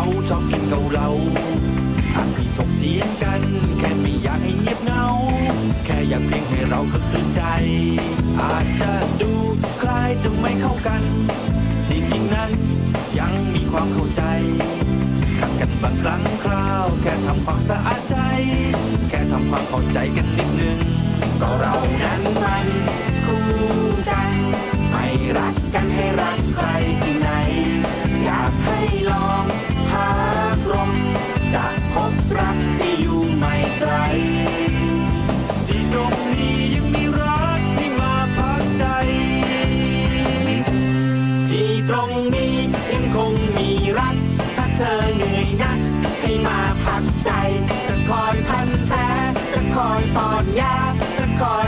เขาชอบกินเกาเหลาอาจมีถกเถียงกัน แค่ไม่อยากให้เงียบเงา แค่อยากเพียงให้เราคึกคืนใจ อาจจะดูคล้ายจะไม่เข้ากัน จริงๆนั้นยังมีความเข้าใจขัดกันบางครั้งคราว แค่ทำความสะอาดใจ แค่ทำความเข้าใจกันนิดนึง ตรงนี้ยังคงมีรัก ถ้าเธอเหนื่อยนัก ให้มาพักใจ จะคอยพันแผลจะคอยตอนยาจะคอย